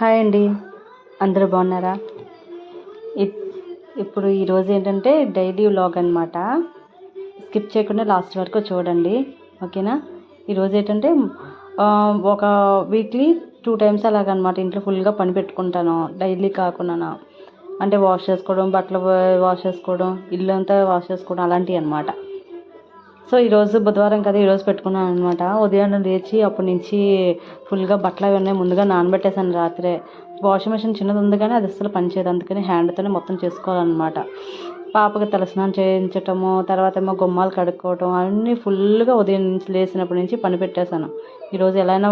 Hi అండి. అందరూ బాగున్నారా? ఇప్పుడు ఈరోజు ఏంటంటే డైలీ వ్లాగ్ అనమాట స్కిప్ చేయకుండా లాస్ట్ వరకు చూడండి. ఓకేనా? ఈరోజు ఏంటంటే ఒక వీక్లీ టూ టైమ్స్ అలాగనమాట ఇంట్లో ఫుల్గా పని పెట్టుకుంటాను. డైలీ కాకుండా అంటే వాష్ చేసుకోవడం బట్టలు వాష్ చేసుకోవడం ఇల్లు అంతా వాష్ చేసుకోవడం అలాంటివి అనమాట సో ఈరోజు బుధవారం కదా ఈరోజు పెట్టుకున్నాను అనమాట ఉదయం లేచి అప్పటి నుంచి ఫుల్గా బట్టలు అవన్నీ ముందుగా నానబెట్టేసాను రాత్రే. వాషింగ్ మిషన్ చిన్నది ఉంది కానీ అది అస్సలు పనిచేయదు అందుకని హ్యాండ్తోనే మొత్తం చేసుకోవాలన్నమాట. పాపకి తలస్నానం చేయించటము తర్వాత ఏమో గుమ్మాలు కడుక్కోవటం అన్నీ ఫుల్గా ఉదయం నుంచి లేచినప్పటి నుంచి పని పెట్టేశాను. ఈరోజు ఎలా అయినా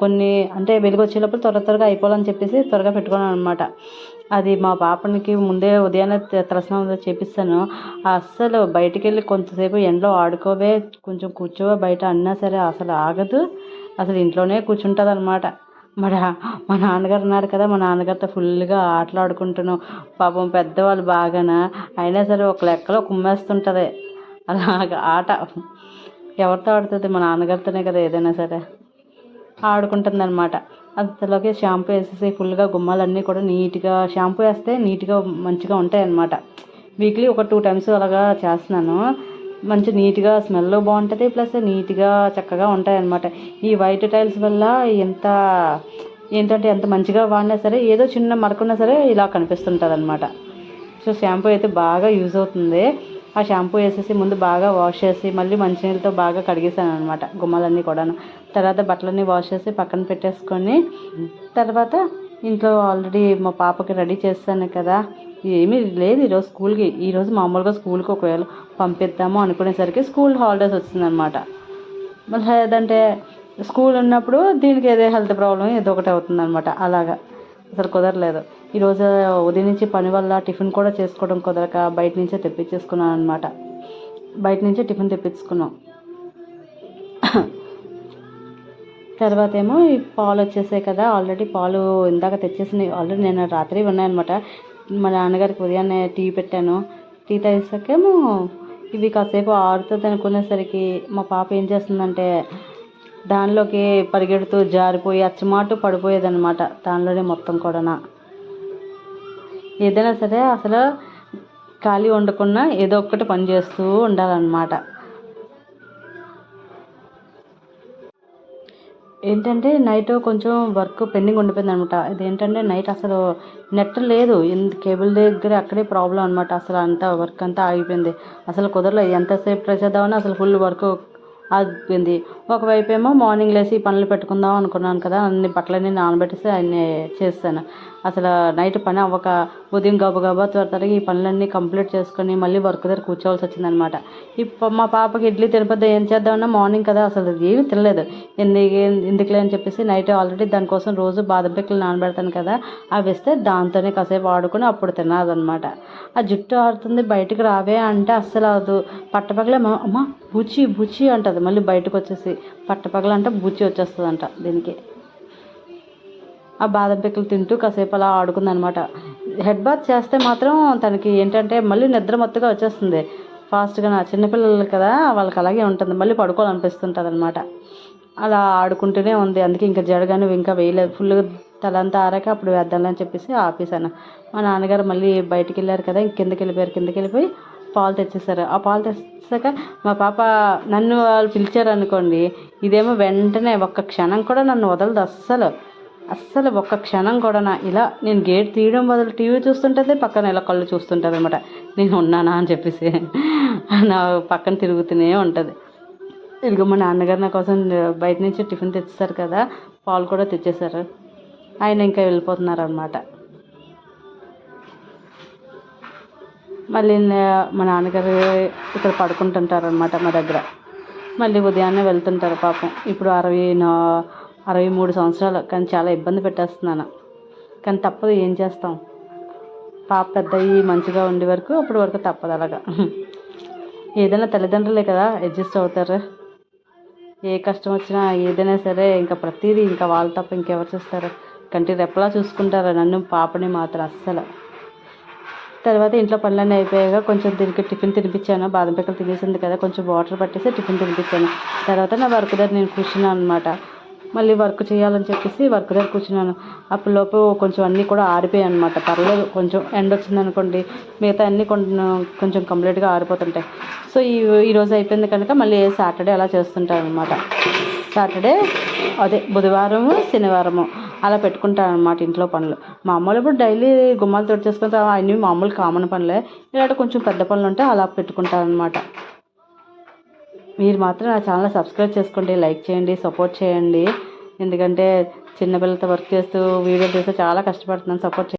కొన్ని అంటే వెలుగు వచ్చేటప్పుడు త్వర త్వరగా అయిపోవాలని చెప్పేసి త్వరగా పెట్టుకున్నాను అనమాట అది మా పాపనికి ముందే ఉదయాన్నే త- తలస్నానం చేపిస్తాను. అస్సలు బయటికి వెళ్ళి కొంతసేపు ఎండలో ఆడుకోవే కొంచెం కూర్చోవే బయట అన్నా సరే అసలు ఆగదు. అసలు ఇంట్లోనే కూర్చుంటుంది అనమాట మరి మా నాన్నగారు ఉన్నారు కదా మా నాన్నగారితో ఫుల్గా ఆటలాడుకుంటున్నాం. పాపం పెద్దవాళ్ళు బాగాన అయినా సరే ఒక లెక్కలో కుమ్మేస్తుంటుంది. అలాగ ఆట. ఎవరితో ఆడుతుంది? మా నాన్నగారితోనే కదా ఏదైనా సరే. ఆడుకుంటుంది అనమాట అంతలోకి షాంపూ వేసేసి ఫుల్గా గుమ్మాలన్నీ కూడా నీట్గా షాంపూ వేస్తే నీట్గా మంచిగా ఉంటాయి అన్నమాట వీక్లీ ఒక టూ టైమ్స్ అలాగా చేస్తున్నాను. మంచి నీట్గా స్మెల్ బాగుంటుంది ప్లస్ నీట్గా చక్కగా ఉంటాయి అన్నమాట ఈ వైట్ టైల్స్ వల్ల ఎంత ఏంటంటే ఎంత మంచిగా వాడినా సరే ఏదో చిన్న మరకున్నా సరే ఇలా కనిపిస్తుంటుంది అనమాట సో షాంపూ అయితే బాగా యూజ్ అవుతుంది. ఆ షాంపూ వేసేసి ముందు బాగా వాష్ చేసి మళ్ళీ మంచినీళ్ళతో బాగా కడిగేసాను అనమాట గుమ్మాలన్నీ కూడాను. తర్వాత బట్టలన్నీ వాష్ చేసి పక్కన పెట్టేసుకొని తర్వాత ఇంట్లో ఆల్రెడీ మా పాపకి రెడీ చేస్తాను కదా. ఏమీ లేదు ఈరోజు స్కూల్కి. ఈరోజు మామూలుగా స్కూల్కి ఒకవేళ పంపిద్దాము అనుకునేసరికి స్కూల్ హాలిడేస్ వచ్చిందనమాట మళ్ళీ లేదంటే స్కూల్ ఉన్నప్పుడు దీనికి ఏదో హెల్త్ ప్రాబ్లం ఏదో ఒకటి అవుతుందనమాట అలాగా. అసలు కుదరలేదు. ఈరోజు ఉదయం నుంచి పని వల్ల టిఫిన్ కూడా చేసుకోవడం కుదరక బయట నుంచే తెప్పించేసుకున్నాను అనమాట బయట నుంచే టిఫిన్ తెప్పించుకున్నాం. తర్వాత ఏమో ఈ పాలు వచ్చేసాయి కదా ఆల్రెడీ పాలు ఇందాక తెచ్చేసినవి. ఆల్రెడీ నేను రాత్రి ఉన్నాయన్నమాట మా నాన్నగారికి ఉదయాన్నే టీ పెట్టాను. టీ తాగేసాకేమో ఇవి కాసేపు ఆరుతుంది అనుకునేసరికి మా పాప ఏం చేస్తుందంటే దానిలోకి పరిగెడుతూ జారిపోయి అచ్చమాటు పడిపోయేదన్నమాట దానిలోనే మొత్తం కూడా ఏదైనా సరే అసలు ఖాళీ ఉండకుండా ఏదో ఒక్కటి పని చేస్తూ ఉండాలన్నమాట. ఏంటంటే నైట్ కొంచెం వర్క్ పెండింగ్ ఉండిపోయింది అనమాట ఇదేంటంటే నైట్ అసలు నెట్ లేదు. ఎందు- కేబుల్ దగ్గర అక్కడే ప్రాబ్లం అనమాట అసలు అంతా వర్క్ అంతా ఆగిపోయింది. అసలు కుదరలేదు ఎంతసేపు ట్రై చేద్దామని అసలు ఫుల్ వర్క్ ఆగిపోయింది. ఒకవైపు ఏమో మార్నింగ్ లేచి ఈ పనులు పెట్టుకుందాం అనుకున్నాను కదా అన్ని బట్టలన్నీ నానబెట్టేసి అన్ని చేస్తాను అసలు నైట్ పని అవ్వక ఉదయం గబగబా త్వర త్వరగా ఈ పనులన్నీ కంప్లీట్ చేసుకొని మళ్ళీ వర్క్ దగ్గర కూర్చోవాల్సి వచ్చిందనమాట. ఇప్పుడు మా పాపకి ఇడ్లీ తిరుపతి ఏం చేద్దామన్నా మార్నింగ్ కదా అసలు ఏమీ తినలేదు. ఎందుకు ఎందుకులే అని చెప్పేసి నైట్ ఆల్రెడీ దానికోసం రోజు బాదం పిక్కలు నానబెడతాను కదా అవి వేస్తే దాంతోనే కాసేపు ఆడుకుని అప్పుడు తినాలన్నమాట ఆ జుట్టు ఆడుతుంది బయటకు రావే అంటే అస్సలు అవదు పట్టపగలే అమ్మ అమ్మ బుచ్చి బుచ్చి అంటుంది. మళ్ళీ బయటకు వచ్చేసి పట్టపగల అంటే బుచ్చి వచ్చేస్తుందంట దీనికి. ఆ బాదం పిక్కలు తింటూ కాసేపు అలా ఆడుకుందనమాట. హెడ్ బాత్ చేస్తే మాత్రం తనకి ఏంటంటే మళ్ళీ నిద్ర మత్తుగా వచ్చేస్తుంది. ఫాస్ట్గా నా చిన్నపిల్లలు కదా వాళ్ళకి అలాగే ఉంటుంది. మళ్ళీ పడుకోవాలనిపిస్తుంటుంది అనమాట అలా ఆడుకుంటూనే ఉంది. అందుకే ఇంకా జడగాను ఇంకా వేయలేదు. ఫుల్గా తలంతా ఆరాక అప్పుడు వేద్దామని చెప్పేసి ఆపేసాను మా నాన్నగారు మళ్ళీ బయటికి వెళ్ళారు కదా ఇంక కిందకి వెళ్ళిపోయారు కిందకి వెళ్ళిపోయి పాలు తెచ్చేసారు ఆ పాలు తెచ్చాక మా పాప నన్ను వాళ్ళు పిలిచారు అనుకోండి ఇదేమో వెంటనే ఒక్క క్షణం కూడా నన్ను వదలదు అస్సలు. అస్సలు ఒక్క క్షణం కూడా నా ఇలా నేను గేట్ తీయడం బదులు టీవీ చూస్తుంటుంది పక్కన ఇలా కళ్ళు చూస్తుంటుంది అనమాట నేను ఉన్నానా అని చెప్పేసి నా పక్కన తిరుగుతూనే ఉంటుంది. ఇదిగో మా నాన్నగారు నా కోసం బయట నుంచి టిఫిన్ తెచ్చేసారు కదా పాలు కూడా తెచ్చేసారు ఆయన ఇంకా వెళ్ళిపోతున్నారు అనమాట మళ్ళీ మా నాన్నగారు ఇక్కడ పడుకుంటుంటారనమాట మా దగ్గర. మళ్ళీ ఉదయాన్నే వెళ్తుంటారు పాపం. ఇప్పుడు అరవై నా- అరవై మూడు సంవత్సరాలు కానీ చాలా ఇబ్బంది పెట్టేస్తున్నాను కానీ తప్పదు ఏం చేస్తాం? పాప పెద్ద అయ్యి మంచిగా ఉండే వరకు అప్పటి వరకు తప్పదు అలాగా. ఏదైనా తల్లిదండ్రులే కదా అడ్జస్ట్ అవుతారు. ఏ కష్టం వచ్చినా ఏదైనా సరే ఇంకా ప్రతిదీ ఇంకా వాళ్ళు తప్ప ఇంకెవరు చూస్తారు. కంటి రెప్పలా చూసుకుంటారు. నన్ను పాపని మాత్రం అస్సలు. తర్వాత ఇంట్లో పనులన్నీ అయిపోయాక కొంచెం దీనికి టిఫిన్ తినిపించాను. బాదం పిక్కలు తినేసింది కదా కొంచెం వాటర్ పట్టేసి టిఫిన్ తినిపించాను. తర్వాత నా వర్క్ దగ్గర నేను కూర్చున్నాను అనమాట మళ్ళీ వర్క్ చేయాలని చెప్పేసి వర్క్ దగ్గర కూర్చున్నాను. అప్పుడు లోపు కొంచెం అన్నీ కూడా ఆరిపోయాయి అనమాట పర్లేదు కొంచెం ఎండ వచ్చింది అనుకోండి మిగతా అన్నీ కొంచెం కొంచెం కంప్లీట్గా ఆరిపోతుంటాయి. సో ఈ ఈరోజు అయిపోయింది కనుక మళ్ళీ సాటర్డే అలా చేస్తుంటాను అనమాట సాటర్డే అదే బుధవారము శనివారము. అలా పెట్టుకుంటాను అనమాట ఇంట్లో పనులు. మామూలు ఇప్పుడు డైలీ గుమ్మాలు చేసుకుంటే అన్నీ మామూలు కామన్ పనులే. ఇలాంటి కొంచెం పెద్ద పనులు ఉంటే అలా పెట్టుకుంటాను అనమాట మీరు మాత్రం నా ఛానల్ సబ్స్క్రైబ్ చేసుకోండి లైక్ చేయండి సపోర్ట్ చేయండి. ఎందుకంటే చిన్నపిల్లలతో వర్క్ చేస్తూ వీడియో చేస్తూ చాలా కష్టపడుతున్నాను సపోర్ట్